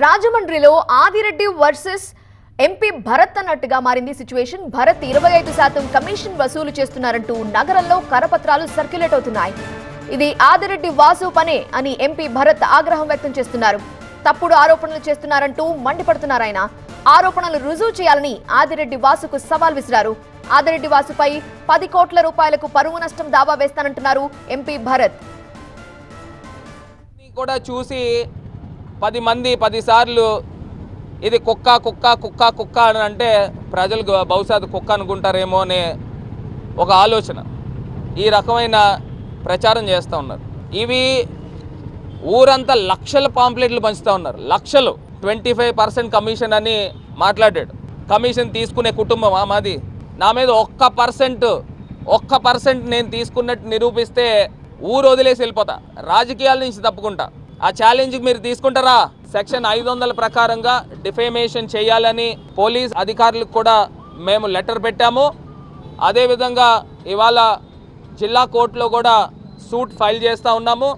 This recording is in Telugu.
రాజమండ్రిలో ఆదిరెడ్డి వర్సెస్ ఎంపీ భరత్ అన్నట్టుగా మారింది సిచ్యువేషన్. భరత్ ఇరవై ఐదు శాతం కమిషన్ వసూలు చేస్తున్నారంటూ నగరంలో కరపత్రాలు సర్క్యులేట్ అవుతున్నాయి. ఇది ఆదిరెడ్డి వాసు పనే అని ఎంపీ భరత్ ఆగ్రహం వ్యక్తం చేస్తున్నారు. తప్పుడు ఆరోపణలు చేస్తున్నారంటూ మండిపడుతున్నారు ఆయన. ఆరోపణలు రుజువు చేయాలని ఆదిరెడ్డి వాసుకు సవాల్ విసిరారు. ఆదిరెడ్డి వాసుపై పది కోట్ల రూపాయలకు పరువు నష్టం దావా వేస్తానంటున్నారు ఎంపీ భరత్. కూడా చూసి పది మంది పదిసార్లు ఇది కుక్క కుక్క కుక్క కుక్క అని అంటే ప్రజలు బహుశా అది కుక్క అనుకుంటారేమో అనే ఒక ఆలోచన. ఈ రకమైన ప్రచారం చేస్తూ ఉన్నారు. ఇవి ఊరంతా లక్షల పాంప్లెట్లు పంచుతూ ఉన్నారు. లక్షలు. ట్వంటీ ఫైవ్ పర్సెంట్ కమిషన్ అని మాట్లాడాడు. కమిషన్ తీసుకునే కుటుంబం ఆ మాది? నా మీద ఒక్క పర్సెంట్ ఒక్క పర్సెంట్ నేను తీసుకున్నట్టు నిరూపిస్తే ఊరు వదిలేసి వెళ్ళిపోతా. రాజకీయాల నుంచి తప్పుకుంటా. ఆ ఛాలెంజ్కి మీరు తీసుకుంటారా? సెక్షన్ ఐదు వందల ప్రకారంగా డిఫేమేషన్ చేయాలని పోలీస్ అధికారులకు కూడా మేము లెటర్ పెట్టాము. అదేవిధంగా ఇవాళ జిల్లా కోర్టులో కూడా సూట్ ఫైల్ చేస్తూ ఉన్నాము.